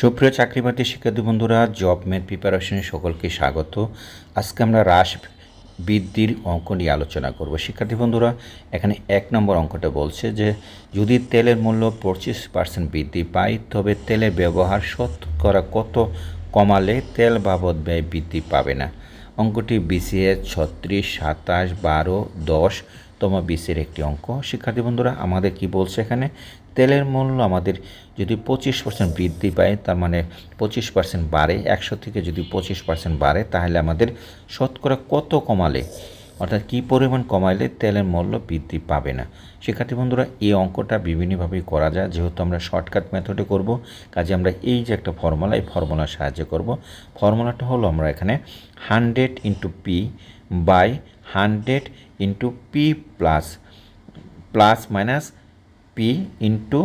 সুপ্রিয় চাকরিপ্রার্থী শিক্ষার্থী বন্ধুরা, জব মেট প্রিপারেশনে সকলকে স্বাগত। আজকে আমরা হ্রাস বৃদ্ধির অঙ্ক নিয়ে আলোচনা করব। শিক্ষার্থী বন্ধুরা, এখানে এক নম্বর অঙ্কটা বলছে যে, যদি তেলের মূল্য পঁচিশ পার্সেন্ট বৃদ্ধি পায়, তবে তেলের ব্যবহার শতকরা কত কমালে তেল বাবদ ব্যয় বৃদ্ধি পাবে না? অঙ্কটি বিসিএস ছত্রিশ, সাতাশ, বারো, দশ তম বিসির একটি অঙ্ক। শিক্ষার্থী বন্ধুরা, আমাদের কি বলছে এখানে? তেলের মূল্য আমাদের যদি পঁচিশ পার্সেন্ট বৃদ্ধি পায়, তার মানে পঁচিশ পার্সেন্ট বাড়ে, একশো থেকে যদি পঁচিশ পার্সেন্ট বাড়ে, তাহলে আমাদের শতকরা কত কমালে? অর্থাৎ কী পরিমাণ কমাইলে তেলের মূল্য বৃদ্ধি পাবে না? শিক্ষার্থী বন্ধুরা, এই অঙ্কটা বিভিন্নভাবেই করা যায়। যেহেতু আমরা শর্টকাট মেথডে করব, কাজে আমরা এই যে একটা ফর্মুলা এই ফর্মুলার সাহায্যে করব। ফর্মুলাটা হলো আমরা এখানে hundred into P by hundred into P plus plus minus P into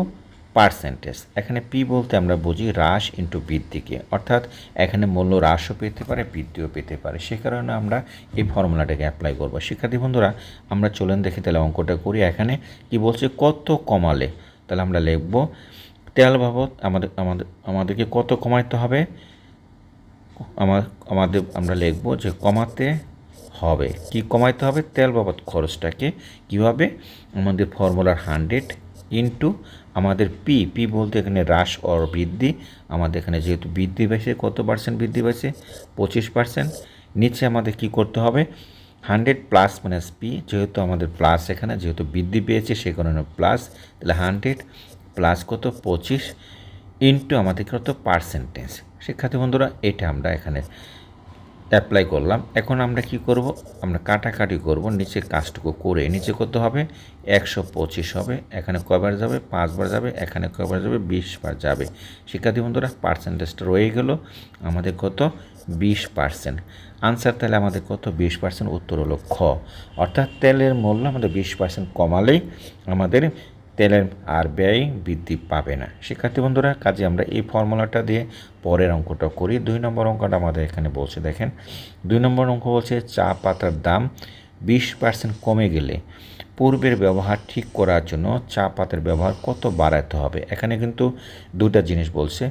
percentage. এখানে পি বলতে আমরা বুঝি হ্রাস ইন্টু বৃদ্ধিকে অর্থাৎ এখানে মূল্য হ্রাসও পেতে পারে, বৃদ্ধিও পেতে পারে। সে কারণে আমরা এই ফর্মুলাটাকে অ্যাপ্লাই করব। শিক্ষার্থী বন্ধুরা, আমরা চলেন দেখি তাহলে অঙ্কটা করি। এখানে কি বলছে, কত কমালে? তাহলে আমরা লিখব, তেল বাবদ আমাদের আমাদের, আমাদেরকে কত কমাইতে হবে? আমার আমাদের, আমরা লিখব যে কমাতে হবে। কি কমাইতে হবে? তেল বাবদ খরচটাকে কীভাবে? আমাদের ফর্মুলার হান্ড্রেড ইন্টু আমাদের পি পি বলতে এখানে হ্রাস অর বৃদ্ধি। আমাদের এখানে যেহেতু বৃদ্ধি পেয়েছে কত পার্সেন্ট বৃদ্ধি পেয়েছে পঁচিশ পার্সেন্ট নিচে আমাদের কি করতে হবে? হান্ড্রেড প্লাস মাইনাস পি যেহেতু আমাদের প্লাস এখানে, যেহেতু বৃদ্ধি পেয়েছে, সে কারণে প্লাস তাহলে হান্ড্রেড প্লাস কত? পঁচিশ ইন্টু আমাদের কত? পার্সেন্টেজ শিক্ষার্থী বন্ধুরা, এটা আমরা এখানে অ্যাপ্লাই করলাম। এখন আমরা কি করব? আমরা কাটাকাটি করব, নিচে কাজটুকু করে নিচে করতে হবে? একশো পঁচিশ হবে, এখানে কয়বার যাবে? পাঁচবার যাবে, এখানে কয়বার যাবে? বিশবার যাবে। শিক্ষার্থী বন্ধুরা পার্সেন্টেজটা রয়ে গেল। আমাদের কত? বিশ পার্সেন্ট আনসার তাহলে আমাদের কত? বিশ পার্সেন্ট উত্তর হলো খ। অর্থাৎ তেলের মূল্য আমাদের বিশ পার্সেন্ট কমালেই আমাদের তেলের আর ব্যয় বৃদ্ধি পাবে না। শিক্ষার্থী বন্ধুরা, কাজে আমরা এই ফর্মুলাটা দিয়ে পরের অঙ্কটা করি। দুই নম্বর অঙ্কটা আমাদের এখানে বলছে, দেখেন। দুই নম্বর অঙ্ক বলছে, চা পাতার দাম বিশ পার্সেন্ট কমে গেলে পূর্বের ব্যবহার ঠিক করার জন্য চা পাতার ব্যবহার কত বাড়াতে হবে? এখানে কিন্তু দুটা জিনিস বলছে।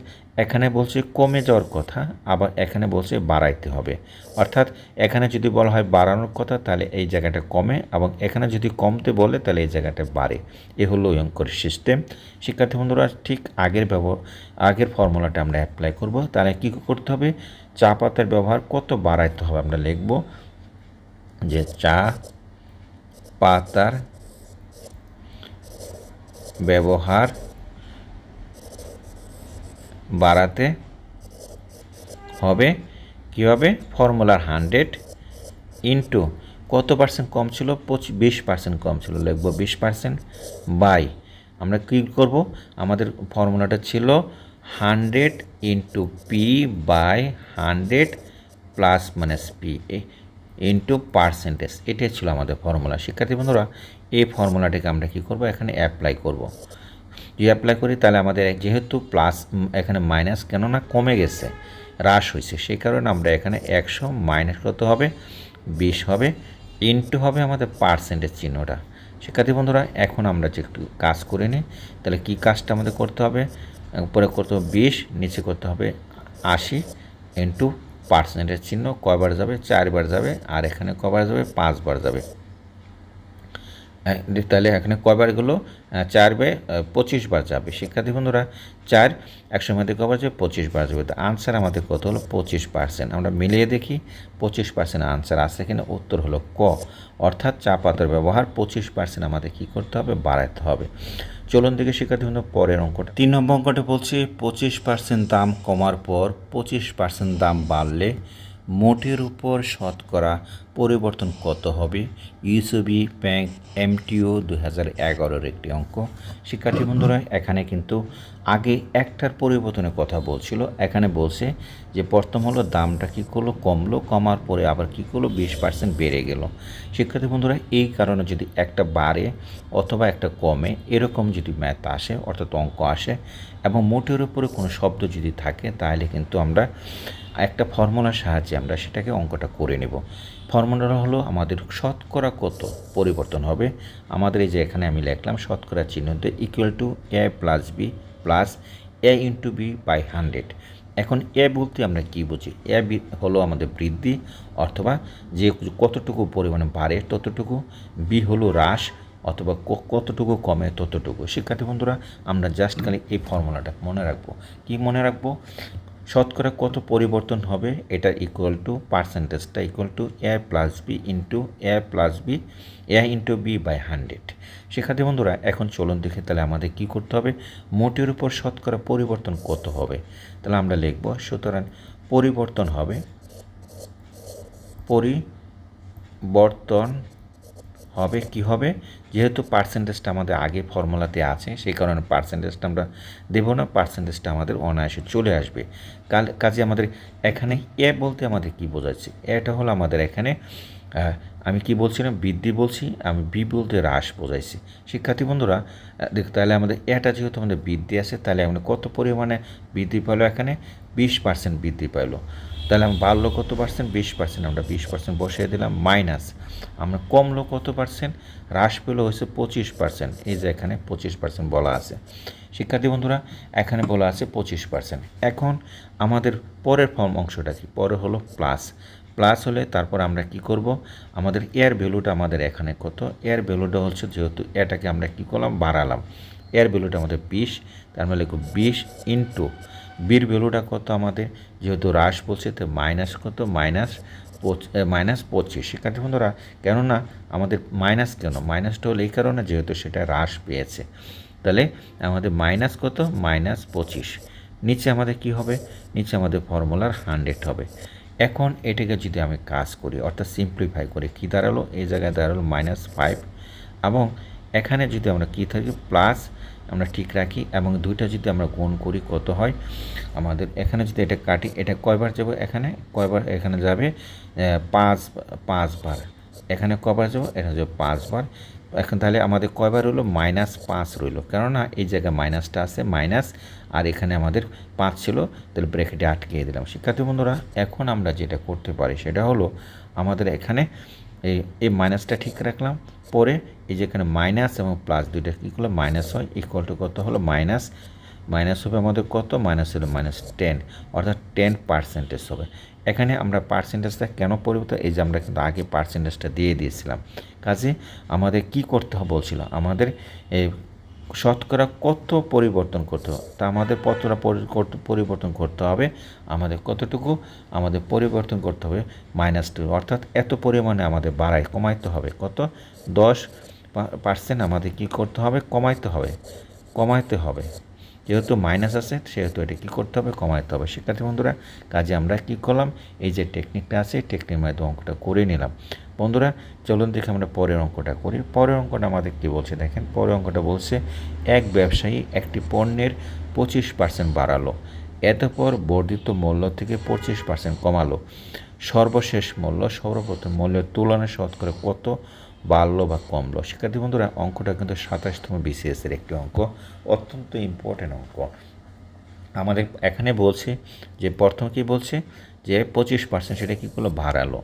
এখানে বলছে কমে যাওয়ার কথা, আবার এখানে বলছে বাড়াইতে হবে। অর্থাৎ এখানে যদি বলা হয় বাড়ানোর কথা, তাহলে এই জায়গাটা কমে, এবং এখানে যদি কমতে বলে, তাহলে এই জায়গাটা বাড়ে। এ হলো অঙ্কের সিস্টেম শিক্ষার্থী বন্ধুরা, ঠিক আগের ব্যবহার, আগের ফর্মুলাটা আমরা অ্যাপ্লাই করব। তাহলে কী করতে হবে? চা পাতার ব্যবহার কত বাড়াইতে হবে আমরা লিখব যে চা পাতার ব্যবহার বাড়াতে হবে। কীভাবে? ফর্মুলার হান্ড্রেড ইন্টু কত পার্সেন্ট কম ছিল? পঁচিশ, বিশ পার্সেন্ট কম ছিল। লিখব বিশ পার্সেন্ট বাই আমরা কী করব? আমাদের ফর্মুলাটা ছিল hundred into P by hundred plus minus P into percentage এটাই ছিল আমাদের ফর্মুলা শিক্ষার্থী বন্ধুরা, এই ফর্মুলাটিকে আমরা কী করব? এখানে অ্যাপ্লাই করব। যদি অ্যাপ্লাই করি, তাহলে আমাদের যেহেতু প্লাস এখানে মাইনাস কেননা কমে গেছে, হ্রাস হয়েছে সেই কারণে আমরা এখানে একশো মাইনাস করতে হবে, বিশ হবে ইন্টু হবে আমাদের পার্সেন্টেজ চিহ্নটা। শিক্ষার্থী বন্ধুরা, এখন আমরা যে একটু কাজ করে নিই, তাহলে কী কাজটা আমাদের করতে হবে? উপরে করতে হবে বিশ, নিচে করতে হবে আশি ইন্টু পার্সেন্টেজ চিহ্ন কয়বার যাবে? চারবার যাবে। আর এখানে কবার যাবে? পাঁচবার যাবে। তাহলে এখানে কয়বার গেলো? চার বে পঁচিশ বার যাবে। শিক্ষার্থী বন্ধুরা, চার একশো মধ্যে কবার যাবে পঁচিশ বার যাবে। তো আনসার আমাদের কত হলো? পঁচিশ পার্সেন্ট আমরা মিলিয়ে দেখি, পঁচিশ পার্সেন্ট আনসার আছে কিনা? উত্তর হলো ক। অর্থাৎ চা পাতার ব্যবহার, পঁচিশ পার্সেন্ট আমাদের কী করতে হবে? বাড়াতে হবে। চলুন দিকে শিক্ষার্থী বন্ধু, পরের অঙ্কটা। তিন নম্বর অঙ্কটা বলছে, পঁচিশ পার্সেন্ট দাম কমার পর পঁচিশ পার্সেন্ট দাম বাড়লে মোটের উপর শতকরা পরিবর্তন কত হবে? ইউসবি ব্যাংক এমটিও দু হাজার এগারোর একটি অঙ্ক। শিক্ষার্থী বন্ধুরা, এখানে কিন্তু আগে একটার পরিবর্তনের কথা বলছিল। এখানে বলছে যে প্রথম হলো দামটা কী করল? কমলো, কমার পরে আবার কী করল? বিশ পার্সেন্ট বেড়ে গেল। শিক্ষার্থী বন্ধুরা, এই কারণে যদি একটা বাড়ে অথবা একটা কমে, এরকম যদি ম্যাথ আসে, অর্থাৎ অঙ্ক আসে, এবং মোটের উপরে কোনো শব্দ যদি থাকে, তাহলে কিন্তু আমরা একটা ফর্মুলার সাহায্যে আমরা সেটাকে অঙ্কটা করে নেব। ফর্মুলাটা হলো আমাদের শতকরা কত পরিবর্তন হবে? আমাদের এই যে এখানে আমি লিখলাম শতকরা চিহ্ন equal to A plus B plus A into B by hundred এখন এ বলতে আমরা কি বুঝি? এ হলো আমাদের বৃদ্ধি অথবা যে কতটুকু পরিমাণে বাড়ে ততটুকু বি হলো হ্রাস অথবা কতটুকু কমে ততটুকু। শিক্ষার্থী বন্ধুরা, আমরা জাস্ট খালি এই ফর্মুলাটা মনে রাখব। কি মনে রাখব? শতকরা কত পরিবর্তন হবে? এটা ইকুয়াল টু পার্সেন্টেজটা equal to A plus B into A plus B A into B by hundred শিক্ষার্থী বন্ধুরা, এখন চলুন দেখে তাহলে আমাদের কি করতে হবে? মোটের উপর শতকরা পরিবর্তন কত হবে? তাহলে আমরা লিখব, সুতরাং পরিবর্তন হবে পরিবর্তন হবে, কি হবে? যেহেতু পার্সেন্টেজটা আমাদের আগে ফর্মুলাতে আছে, সেই কারণে পার্সেন্টেজটা আমরা দেবো না পার্সেন্টেজটা আমাদের অনায়াসে চলে আসবে। কাল, কাজে আমাদের এখানে এ বলতে আমাদের কি বোঝাচ্ছে? এটা হলো আমাদের এখানে আমি কি বলছিলাম বৃদ্ধি বলছি, আমি বি বলতে হ্রাস বোঝাইছি। শিক্ষার্থী বন্ধুরা দেখ, তাহলে আমাদের এটা যেহেতু আমাদের বৃদ্ধি আছে, তাহলে আমরা কত পরিমাণে বৃদ্ধি পাইলো এখানে? বিশ পার্সেন্ট বৃদ্ধি পাইলো। তাহলে আমি বাড়লো কত পার্সেন্ট বিশ পার্সেন্ট আমরা বিশ পার্সেন্ট বসিয়ে দিলাম মাইনাস আমরা কমলো কত পার্সেন্ট হ্রাস পেল হয়েছে পঁচিশ পার্সেন্ট এই যে এখানে পঁচিশ পার্সেন্ট বলা আছে। শিক্ষার্থী বন্ধুরা, এখানে বলা আছে পঁচিশ পার্সেন্ট এখন আমাদের পরের ফর্ম অংশটা কি? পরে হলো প্লাস প্লাস হলে তারপর আমরা কি করব? আমাদের এয়ার ভ্যালুটা আমাদের এখানে কত? এয়ার ভ্যালুটা হচ্ছে যেহেতু এটাকে আমরা কি করলাম? বাড়ালাম। এয়ার ভ্যালুটা আমাদের বিশ, তার মানে লিখব বিশ ইন্টু বির ভ্যালুটা কত আমাদের? যেহেতু হ্রাস বলছে, তো মাইনাস কত? মাইনাস মাইনাস পঁচিশ। শিক্ষার্থী বন্ধুরা, কেননা আমাদের মাইনাস কেন? মাইনাসটা হলো এই কারণে যেহেতু সেটা হ্রাস পেয়েছে। তাহলে আমাদের মাইনাস কত? মাইনাস পঁচিশ। নিচে আমাদের কি হবে? নিচে আমাদের ফর্মুলার হান্ড্রেড হবে। এখন এটাকে যদি আমি কাজ করি, অর্থাৎ সিম্পলিফাই করি, কী দাঁড়াল? এই জায়গায় দাঁড়াল মাইনাস ফাইভ এবং এখানে যদি আমরা কী থাকি? প্লাস আমরা ঠিক রাখি এবং দুইটা যদি আমরা গুণ করি, কত হয়? আমাদের এখানে যদি এটা কাটি, এটা কয়বার যাবে এখানে? কয়বার এখানে যাবে? পাঁচ, পাঁচবার। এখানে কবার যাব? এখানে যাবে পাঁচবার। এখন তাহলে আমাদের কয়বার হলো মাইনাস পাঁচ রইল। কেননা এই জায়গায় মাইনাসটা আছে, মাইনাস, আর এখানে আমাদের পাঁচ ছিল। তাহলে ব্র্যাকেটে আটকিয়ে দিলাম। শিক্ষার্থী বন্ধুরা, এখন আমরা যেটা করতে পারি সেটা হলো আমাদের এখানে এই এই মাইনাসটা ঠিক রাখলাম। পরে এই যে এখানে মাইনাস এবং প্লাস দুইটা কী করল মাইনাস হয় ইকুয়াল টু কত হলো? মাইনাস। মাইনাস হবে আমাদের কত? মাইনাস হলো মাইনাস টেন। অর্থাৎ টেন পার্সেন্টেজ হবে। এখানে আমরা পার্সেন্টেজটা কেন পরিবর্তন এই যে আমরা কিন্তু আগে পার্সেন্টেজটা দিয়ে দিয়েছিলাম। কাজে আমাদের কি করতে হবে বলছিল? আমাদের এই শতকরা কত পরিবর্তন করতে হবে? তা আমাদের কতটা পরিবর্তন করতে হবে? আমাদের কতটুকু আমাদের পরিবর্তন করতে হবে? মাইনাস টু অর্থাৎ এত পরিমাণে আমাদের বাড়াই কমাইতে হবে। কত? দশ পার্সেন্ট আমাদের কি করতে হবে? কমাইতে হবে। কমাইতে হবে। যেহেতু মাইনাস আছে, সেহেতু এটা কী করতে হবে? কমাইতে হবে। শিক্ষার্থী বন্ধুরা, কাজে আমরা কী করলাম? এই যে টেকনিকটা আছে টেকনিক মাধ্যমে অঙ্কটা করে নিলাম। বন্ধুরা, চলুন দেখে আমরা পরের অঙ্কটা করি। পরের অঙ্কটা আমাদের কী বলছে? দেখেন, পরের অঙ্কটা বলছে, এক ব্যবসায়ী একটি পণ্যের পঁচিশ পার্সেন্ট বাড়ালো। এতপর বর্ধিত মূল্য থেকে পঁচিশ পার্সেন্ট কমালো। সর্বশেষ মূল্য, সর্বপ্রথম মূল্যের তুলনায় শতকরা কত? বাড়লো বা কমলো। শিক্ষার্থী বন্ধুরা, অঙ্কটা কিন্তু সাতাশতম বিসিএসের একটি অঙ্ক, অত্যন্ত ইম্পর্টেন্ট অঙ্ক। আমাদের এখানে বলছে যে, প্রথম কি বলছে যে, পঁচিশ পার্সেন্ট সেটা কী করল? বাড়ালো।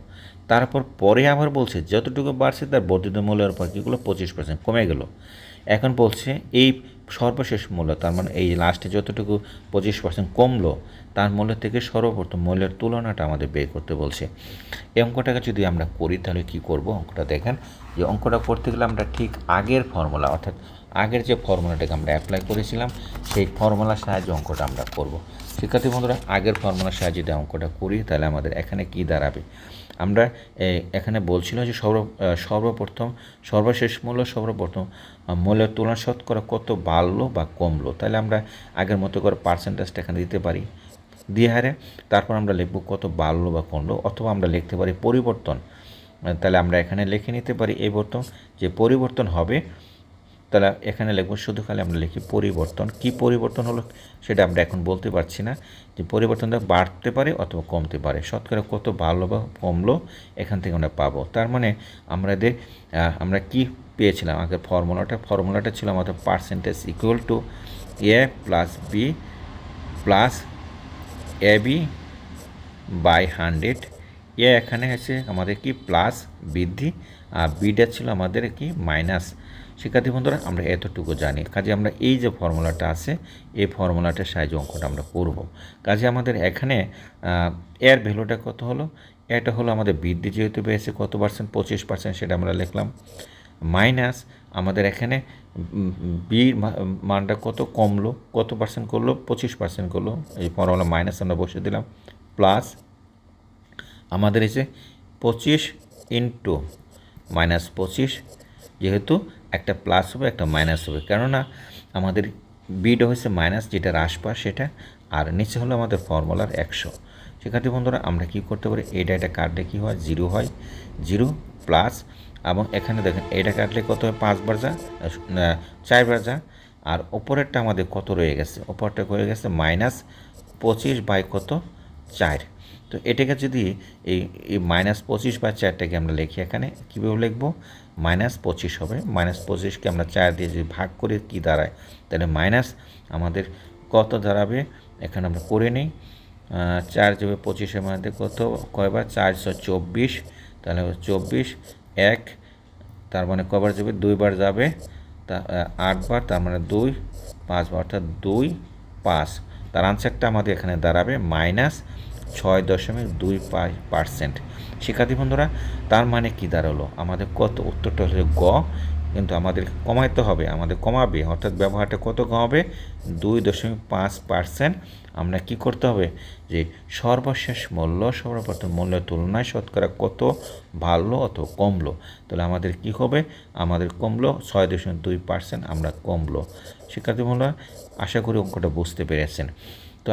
তারপর পরে আবার বলছে যতটুকু বাড়ছে তার বর্ধিত মূল্যের উপর কী করল? পঁচিশ পার্সেন্ট কমে গেল। এখন বলছে এই সর্বশেষ মূল্য, তার মানে এই লাস্টে যতটুকু পঁচিশ পার্সেন্ট কমলো, তার মূল্য থেকে সর্বপ্রথম মূল্যের তুলনাটা আমাদের বের করতে বলছে। এই অঙ্কটাকে যদি আমরা করি, তাহলে কী করব? অঙ্কটা দেখেন, যে অঙ্কটা করতে গেলে আমরা ঠিক আগের ফর্মুলা অর্থাৎ আগের যে ফর্মুলাটাকে আমরা অ্যাপ্লাই করেছিলাম, সেই ফর্মুলার সাহায্যে অঙ্কটা আমরা করব। শিক্ষার্থী বন্ধুরা, আগের ফর্মুলার সাহায্যে যদি অঙ্কটা করি, তাহলে আমাদের এখানে কি দাঁড়াবে? আমরা এখানে বলছিল যে সর্ব সর্বপ্রথম, সর্বশেষ মূল্য সর্বপ্রথম মূল্যের তুলনা শতকরা কত বাড়লো বা কমলো? তাহলে আমরা আগের মতো করে পার্সেন্টেজটা এখানে দিতে পারি। দিয়ে হারে, তারপর আমরা লিখব কত বাড়লো বা কমলো, অথবা আমরা লিখতে পারি পরিবর্তন। তাহলে আমরা এখানে লিখে নিতে পারি এই বর্তন যে পরিবর্তন হবে তাহলে এখানে লিখব, শুধু খালি আমরা লিখি পরিবর্তন। কি পরিবর্তন হলো সেটা আমরা এখন বলতে পারছি না। যে পরিবর্তনটা বাড়তে পারে অথবা কমতে পারে। শতকরা কত ভালো বা কমলো এখান থেকে আমরা পাবো। তার মানে আমাদের আমরা কি পেয়েছিলাম? আগের ফর্মুলাটা ফর্মুলাটা ছিল আমাদের percentage equal to A plus B plus A B by hundred A এখানে আছে আমাদের কি? প্লাস বৃদ্ধি। আর বিটা ছিল আমাদের কি? মাইনাস শিক্ষার্থী বন্ধুরা, আমরা এতটুকু জানি। কাজে আমরা এই যে ফর্মুলাটা আছে, এই ফর্মুলাটার সাহায্যে অঙ্কটা আমরা করব। কাজে আমাদের এখানে এর ভ্যালুটা কত হলো? এটা হলো আমাদের বৃদ্ধি যেহেতু পেয়েছে, কত পার্সেন্ট? পঁচিশ পার্সেন্ট সেটা আমরা লিখলাম। মাইনাস আমাদের এখানে বির মানটা কত কমলো? কত পার্সেন্ট করল? পঁচিশ পার্সেন্ট করল। এই ফর্মুলা মাইনাস আমরা বসে দিলাম। প্লাস আমাদের এসে পঁচিশ ইন্টু মাইনাস পঁচিশ, যেহেতু একটা প্লাস হবে, একটা মাইনাস হবে। কেননা আমাদের বিটা হচ্ছে মাইনাস যেটা হ্রাস পায় সেটা, আর নিচে হলো আমাদের ফর্মুলার একশো। শিক্ষার্থী বন্ধুরা, আমরা কী করতে পারি? এইটা এটা কাটলে কী হয়? জিরো হয়। জিরো প্লাস এবং এখানে দেখেন এটা কাটলে কত হয়? পাঁচবার যা চারবার যা, আর ওপরেরটা আমাদের কত রয়ে গেছে? ওপরটা হয়ে গেছে মাইনাস পঁচিশ বাই কত? চার। তো এটাকে যদি এই এই মাইনাস পঁচিশ বা চারটাকে আমরা লিখি এখানে, কীভাবে লিখব? মাইনাস পঁচিশ হবে। মাইনাস পঁচিশকে আমরা চার দিয়ে যদি ভাগ করে, কী দাঁড়ায়? তাহলে মাইনাস আমাদের কত দাঁড়াবে? এখানে আমরা করে নিই। চার যাবে পঁচিশের মধ্যে কত? কয়বার? চারশো চব্বিশ। তাহলে চব্বিশ, এক, তার মানে কবার যাবে? দুইবার যাবে। তা আটবার তার মানে দুই পাঁচবার অর্থাৎ দুই, পাঁচ। তার আনসারটা আমাদের এখানে দাঁড়াবে। মাইনাস ছয় দশমিক দুই পাঁচ পার্সেন্ট। শিক্ষার্থী বন্ধুরা, তার মানে কি দাঁড়াল? আমাদের কত উত্তরটা হলো গ, কিন্তু আমাদের কমাইতে হবে, আমাদের কমাবে, অর্থাৎ ব্যবহারটা কত কমাবে? দুই দশমিক পাঁচ পার্সেন্ট। আমরা কি করতে হবে? যে সর্বশেষ মূল্য, সর্বপ্রথম মূল্যের তুলনায় শতকরা কত ভালো অথবা কমলো? তাহলে আমাদের কি হবে? আমাদের কমলো, ছয় দশমিক দুই পার্সেন্ট আমরা কমলো। শিক্ষার্থী বন্ধুরা, আশা করি অঙ্কটা বুঝতে পেরেছেন।